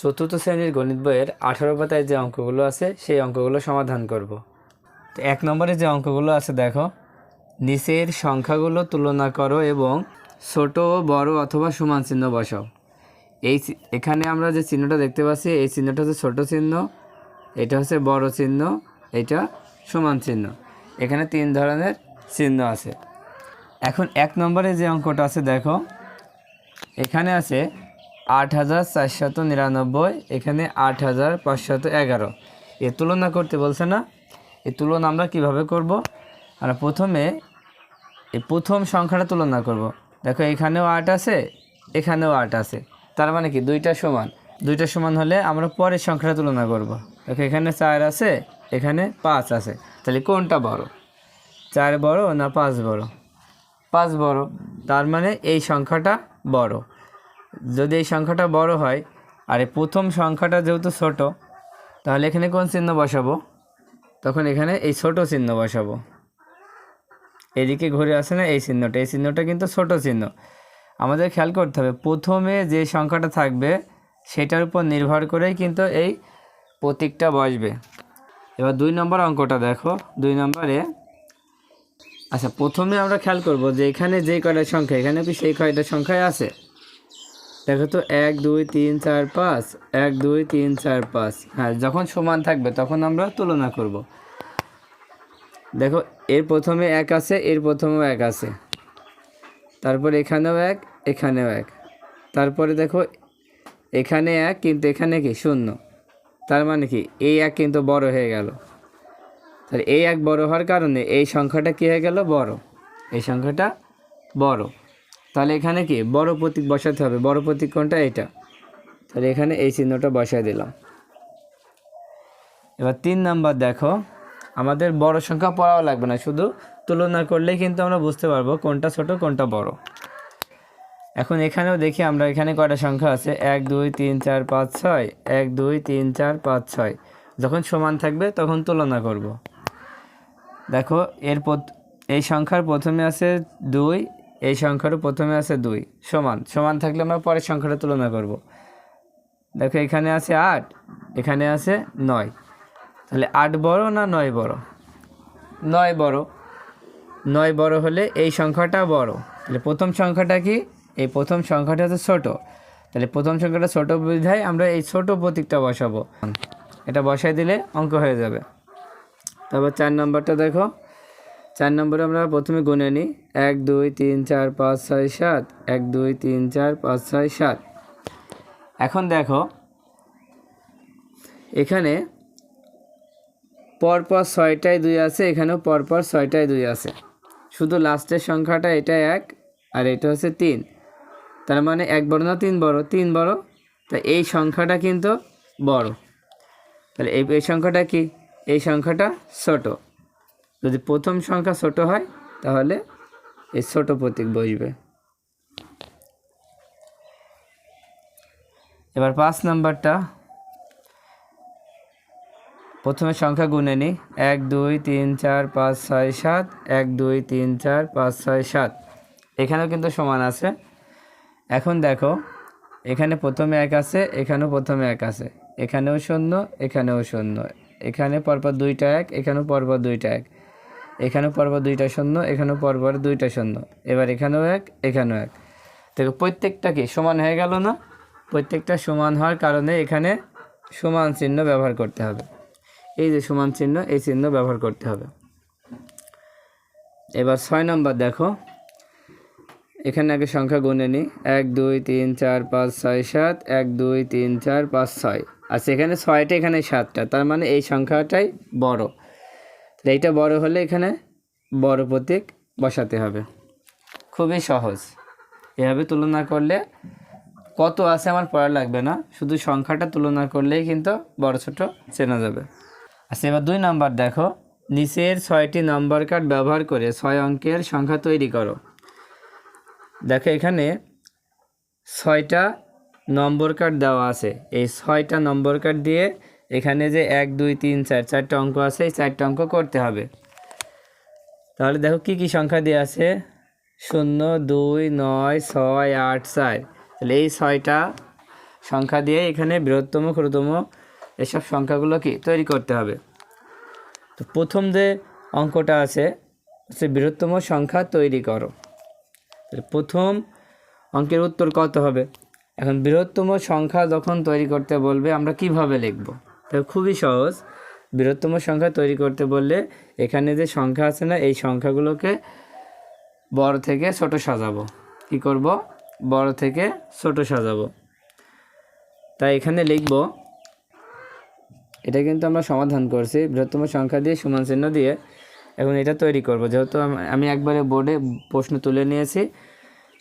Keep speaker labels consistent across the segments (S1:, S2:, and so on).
S1: চতুর্থ শ্রেণির গণিত বইয়ের আঠারো পাতায় যে অঙ্কগুলো আছে, সেই অঙ্কগুলো সমাধান করব। তো এক নম্বরে যে অঙ্কগুলো আছে, দেখো, নিচের সংখ্যাগুলো তুলনা করো এবং ছোট, বড় অথবা সমান চিহ্ন বসাও। এই এখানে আমরা যে চিহ্নটা দেখতে পাচ্ছি, এই চিহ্নটা হচ্ছে ছোট চিহ্ন, এটা হচ্ছে বড় চিহ্ন, এটা সমান চিহ্ন। এখানে তিন ধরনের চিহ্ন আছে। এখন এক নম্বরে যে অঙ্কটা আছে, দেখো, এখানে আছে আট হাজার চারশত নিরানব্বই, এখানে আট হাজার পাঁচশত এগারো। এ তুলনা করতে বলছে না। এই তুলনা আমরা কীভাবে করব? আমরা প্রথমে এই প্রথম সংখ্যাটা তুলনা করব। দেখো, এখানেও আট আছে, এখানেও আট আছে। তার মানে কি? দুইটা সমান। দুইটা সমান হলে আমরা পরের সংখ্যাটা তুলনা করব। দেখো, এখানে চার আছে, এখানে পাঁচ আছে। তাহলে কোনটা বড়? চার বড় না পাঁচ বড়? পাঁচ বড়। তার মানে এই সংখ্যাটা বড়। যদি এই সংখ্যাটা বড় হয়, আর এই প্রথম সংখ্যাটা যেহেতু ছোট, তাহলে এখানে কোন চিহ্ন বসাবো? তখন এখানে এই ছোট চিহ্ন বসাবো। এদিকে ঘুরে আসে না এই চিহ্নটা এই চিহ্নটা কিন্তু ছোট চিহ্ন। আমাদের খেয়াল করতে হবে, প্রথমে যে সংখ্যাটা থাকবে, সেটার উপর নির্ভর করেই কিন্তু এই প্রতীকটা বসবে। এবার দুই নম্বর অঙ্কটা দেখো, দুই নম্বরে। আচ্ছা প্রথমে আমরা খেয়াল করব যে এখানে যে কয়টা সংখ্যা, এখানে কি সেই কয়টা সংখ্যায় আছে? দেখো তো, এক, দুই, তিন, চার, পাঁচ। এক, দুই, তিন, চার, পাঁচ। হ্যাঁ যখন সমান থাকবে, তখন আমরা তুলনা করব। দেখো, এর প্রথমে এক আছে, এর প্রথমেও এক আছে। তারপর এখানেও এক এখানেও এক। তারপরে দেখো, এখানে এক, কিন্তু এখানে কি? শূন্য। তার মানে কি? এই এক কিন্তু বড় হয়ে গেল। তাহলে এই এক বড় হওয়ার কারণে এই সংখ্যাটা কী হয়ে গেল? বড়। এই সংখ্যাটা বড়। তাহলে এখানে কি? বড় প্রতীক বসাতে হবে। বড় প্রতীক কোনটা? এটা তাহলে এখানে এই চিহ্নটা বসাই দিলাম। এবার তিন নাম্বার দেখো। আমাদের বড় সংখ্যা পড়াও লাগবে না। শুধু তুলনা করলেই কিন্তু আমরা বুঝতে পারব কোনটা ছোট, কোনটা বড়। এখন এখানেও দেখি আমরা এখানে কয়টা সংখ্যা আছে? এক, দুই, তিন, চার, পাঁচ, ছয়। এক, দুই, তিন, চার, পাঁচ, ছয়। যখন সমান থাকবে তখন তুলনা করব। দেখো, এর এই সংখ্যার প্রথমে আছে দুই এই সংখ্যারও প্রথমে আছে দুই। সমান। সমান থাকলে আমরা পরের সংখ্যাটা তুলনা করব। দেখো এখানে আছে আট, এখানে আছে নয়। তাহলে আট বড় না নয় বড়? নয় বড়। নয় বড় হলে এই সংখ্যাটা বড়। তাহলে প্রথম সংখ্যাটা কি? এই প্রথম সংখ্যাটা হচ্ছে ছোট। তাহলে প্রথম সংখ্যাটা ছোট বিধায় আমরা এই ছোট প্রতীকটা বসাবো। এটা বসাই দিলে অঙ্ক হয়ে যাবে। তারপর চার নম্বরটা দেখো। চার নম্বরে আমরা প্রথমে গুনে নিই। এক, দুই, তিন, চার, পাঁচ, ছয়, সাত। এক, দুই, তিন, চার, পাঁচ, ছয়, সাত। এখন দেখো, এখানে পরপর ছয়টায় দুই আছে, এখানেও পরপর ছয়টায় দুই আছে। শুধু লাস্টের সংখ্যাটা এটা এক, আর এটা হচ্ছে তিন। তার মানে এক বড় না তিন বড়? তিন বড়। তা এই সংখ্যাটা কিন্তু বড়। তাহলে এই সংখ্যাটা কি? এই সংখ্যাটা ছোট। যদি প্রথম সংখ্যা ছোট হয়, তাহলে এই ছোট প্রতীক বসবে। এবার পাঁচ নাম্বারটা। প্রথমে সংখ্যা গুনে নিই। এক, দুই, তিন, চার, পাঁচ, ছয়, সাত। এক, দুই, তিন, চার, পাঁচ, ছয়, সাত। এখানেও কিন্তু সমান আছে। এখন দেখো, এখানে প্রথমে এক আছে, এখানেও প্রথমে এক আছে। এখানেও শূন্য এখানেও শূন্য। এখানে পরপর দুইটা এক, এখানেও পরপর দুইটা এক। এখানেও পরপর দুইটা শূন্য এখানেও পরপর দুইটা শূন্য। এবার এখানেও এক এখানেও এক। দেখো, প্রত্যেকটা কি সমান হয়ে গেল না? প্রত্যেকটা সমান হওয়ার কারণে এখানে সমান চিহ্ন ব্যবহার করতে হবে। এই যে সমান চিহ্ন, এই চিহ্ন ব্যবহার করতে হবে। এবার ছয় নম্বর দেখো। এখানে আগে সংখ্যা গুনে নিই। এক, দুই, তিন, চার, পাঁচ, ছয়, সাত। এক, দুই, তিন, চার, পাঁচ, ছয়। আচ্ছা এখানে ছয়টা, এখানে সাতটা। তার মানে এই সংখ্যাটাই বড়। তাহলে এইটা বড় হলে এখানে বড় প্রতীক বসাতে হবে। খুবই সহজ। এভাবে তুলনা করলে কত আছে আমার পড়া লাগবে না, শুধু সংখ্যাটা তুলনা করলেই কিন্তু বড় ছোট চেনা যাবে। আচ্ছা এবার দুই নাম্বার দেখো। নিচের ছয়টি নাম্বার কার্ড ব্যবহার করে ছয় অঙ্কের সংখ্যা তৈরি করো। দেখো এখানে ছয়টা নম্বর কার্ড দেওয়া আছে। এই ছয়টা নম্বর কার্ড দিয়ে এখানে যে এক, দুই, তিন, চার, চারটা অঙ্ক আছে, এই চারটা অঙ্ক করতে হবে। তাহলে দেখো কি কি সংখ্যা দেওয়া আছে? শূন্য, দুই, নয়, ছয়, আট, চার। তাহলে এই ছয়টা সংখ্যা দিয়ে এখানে বৃহত্তম, ক্ষুদ্রতম এসব সংখ্যাগুলো কি তৈরি করতে হবে। তো প্রথম যে অঙ্কটা আছে, সে বৃহত্তম সংখ্যা তৈরি করো। প্রথম অঙ্কের উত্তর কত হবে? এখন বৃহত্তম সংখ্যা যখন তৈরি করতে বলবে, আমরা কীভাবে লিখব? তাহলে খুবই সহজ। বৃহত্তম সংখ্যা তৈরি করতে বললে এখানে যে সংখ্যা আছে না, এই সংখ্যাগুলোকে বড় থেকে ছোট সাজাবো। কি করব? বড় থেকে ছোট সাজাবো। তাই এখানে লিখব, এটা কিন্তু আমরা সমাধান করছি, বৃহত্তম সংখ্যা দিয়ে সমান চিহ্ন দিয়ে এখন এটা তৈরি করব। যেহেতু আমি একবারে বোর্ডে প্রশ্ন তুলে নিয়েছি,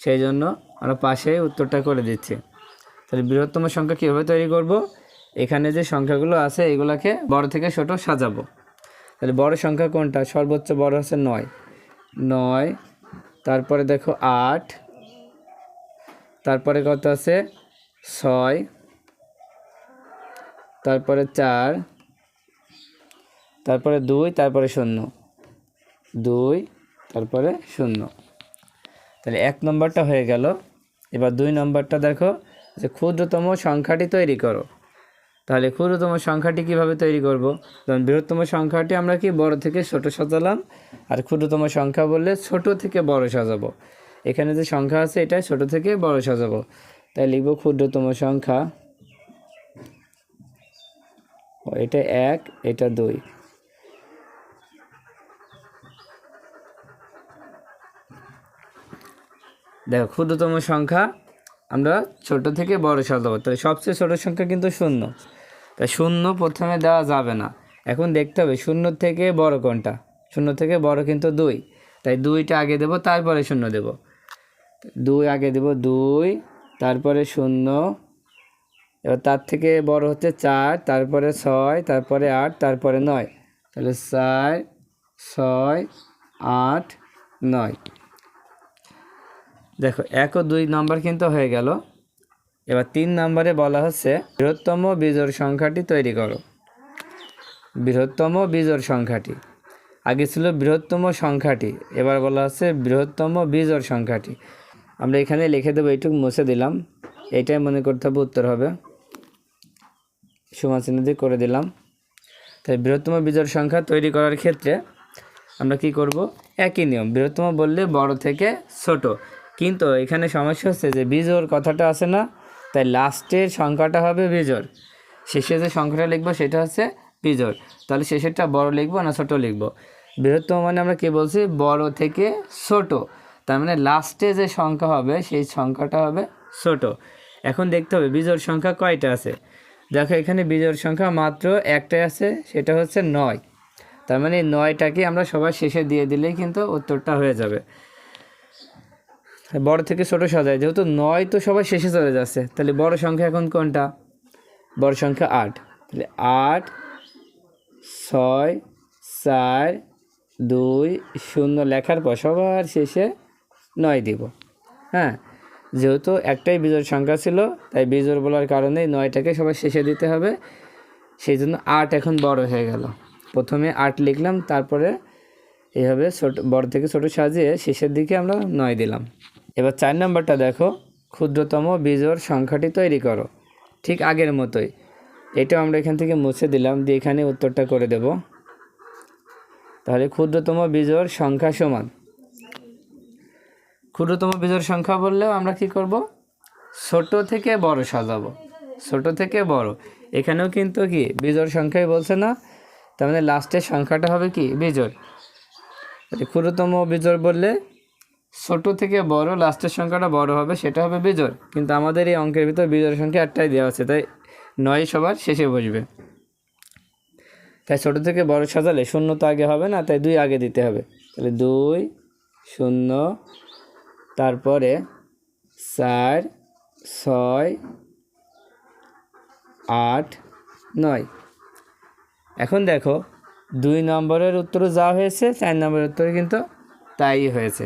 S1: সেই জন্য আমরা পাশে উত্তরটা করে দিচ্ছি। তাহলে বৃহত্তম সংখ্যা কীভাবে তৈরি করব? এখানে যে সংখ্যাগুলো আছে, এগুলাকে বড় থেকে ছোট সাজাবো। তাহলে বড় সংখ্যা কোনটা? সর্বোচ্চ বড় হচ্ছে নয়। নয়, তারপরে দেখো আট, তারপরে কত আছে? ছয়, তারপরে চার, তারপরে দুই, তারপরে শূন্য। দুই, তারপরে শূন্য। তাহলে এক নম্বরটা হয়ে গেল। এবার দুই নম্বরটা দেখো, যে ক্ষুদ্রতম সংখ্যাটি তৈরি করো। তাহলে ক্ষুদ্রতম সংখ্যাটি কীভাবে তৈরি করব? যেমন বৃহত্তম সংখ্যাটি আমরা কি বড় থেকে ছোট সাজালাম? আর ক্ষুদ্রতম সংখ্যা বললে ছোট থেকে বড় সাজাবো। এখানে যে সংখ্যা আছে এটা ছোট থেকে বড় সাজাবো। তাই লিখব ক্ষুদ্রতম সংখ্যা এটা এক, এটা দুই। দেখো, ক্ষুদ্রতম সংখ্যা আমরা ছোট থেকে বড় সাজাবো। তাহলে সবচেয়ে ছোট সংখ্যা কিন্তু শূন্য। তাই শূন্য প্রথমে দেওয়া যাবে না। এখন দেখতে হবে, শূন্য থেকে বড় কোনটা? শূন্য থেকে বড় কিন্তু দুই। তাই দুইটা আগে দেব, তারপরে শূন্য দেব। দুই আগে দেব দুই, তারপরে শূন্য। এবার তার থেকে বড় হচ্ছে চার, তারপরে ছয়, তারপরে আট, তারপরে নয়। তাহলে চার, ছয়, আট, নয়। দেখো, এক ও দুই নম্বর কিন্তু হয়ে গেল। এবার তিন নম্বরে বলা হচ্ছে, বৃহত্তম বিজোড় সংখ্যাটি তৈরি করো। বৃহত্তম বিজোড় সংখ্যাটি। আগে ছিল বৃহত্তম সংখ্যাটি, এবার বলা হচ্ছে বৃহত্তম বিজোড় সংখ্যাটি। আমরা এখানে লিখে দেবো, এইটুকু মুছে দিলাম। এইটাই মনে করতে হবে উত্তর হবে। সমান চিহ্ন দিয়ে করে দিলাম। তাই বৃহত্তম বিজোড় সংখ্যা তৈরি করার ক্ষেত্রে আমরা কি করব? একই নিয়ম, বৃহত্তম বললে বড় থেকে ছোট। কিন্তু এখানে সমস্যা হচ্ছে যে বিজোড় কথাটা আছে না তাই লাস্টের সংখ্যাটা হবে বিজোর শেষে যে সংখ্যাটা লিখব সেটা হচ্ছে বিজোর তাহলে শেষেরটা বড় লিখব না ছোট লিখব? বৃহত্তম মানে আমরা কি বলছি? বড় থেকে ছোট। তার মানে লাস্টে যে সংখ্যা হবে, সেই সংখ্যাটা হবে ছোট। এখন দেখতে হবে বিজোর সংখ্যা কয়টা আছে? দেখো এখানে বিজোর সংখ্যা মাত্র একটাই আছে, সেটা হচ্ছে নয়। তার মানে নয়টাকে আমরা সবার শেষে দিয়ে দিলেই কিন্তু উত্তরটা হয়ে যাবে। বড় থেকে ছোট সাজায়। যেহেতু নয় তো সবাই শেষে চলে যাচ্ছে। তাহলে বড় সংখ্যা এখন কোনটা? বড় সংখ্যা আট। তাহলে আট, ছয়, চার, দুই, শূন্য লেখার পর সবার শেষে নয় দিব। হ্যাঁ যেহেতু একটাই বিজোড় সংখ্যা ছিল, তাই বিজোড় বলার কারণে নয়টাকে সবার শেষে দিতে হবে। সেই জন্য আট এখন বড় হয়ে গেল। প্রথমে আট লিখলাম, তারপরে এইভাবে ছোট, বড় থেকে ছোট সাজিয়ে শেষের দিকে আমরা নয় দিলাম। এবার চার নম্বরটা দেখো, ক্ষুদ্রতম বিজোড় সংখ্যাটি তৈরি করো। ঠিক আগের মতোই। এটাও আমরা এখান থেকে মুছে দিলাম, দিয়ে এখানে উত্তরটা করে দেব। তাহলে ক্ষুদ্রতম বিজোড় সংখ্যা সমান। ক্ষুদ্রতম বিজোড় সংখ্যা বললেও আমরা কি করব? ছোট থেকে বড় সাজাবো। ছোট থেকে বড়। এখানেও কিন্তু কি, বিজোড় সংখ্যাই বলছে না। তার মানে লাস্টের সংখ্যাটা হবে কি, বিজোড়। ক্ষুদ্রতম বিজোড় বললে ছোট থেকে বড় লাস্টের সংখ্যাটা বড় হবে, সেটা হবে বিজোড়। কিন্তু আমাদের এই অঙ্কের ভিতর বিজোড় সংখ্যা একটাই দেওয়া আছে, তাই নয় সবার শেষে বসবে। তাই ছোট থেকে বড় সাজালে শূন্য তো আগে হবে না, তাই দুই আগে দিতে হবে। তাহলে দুই, শূন্য, তারপরে চার, ছয়, আট, নয়। এখন দেখো, দুই নম্বরের উত্তর যা হয়েছে, চার নম্বরের উত্তর কিন্তু তাই হয়েছে।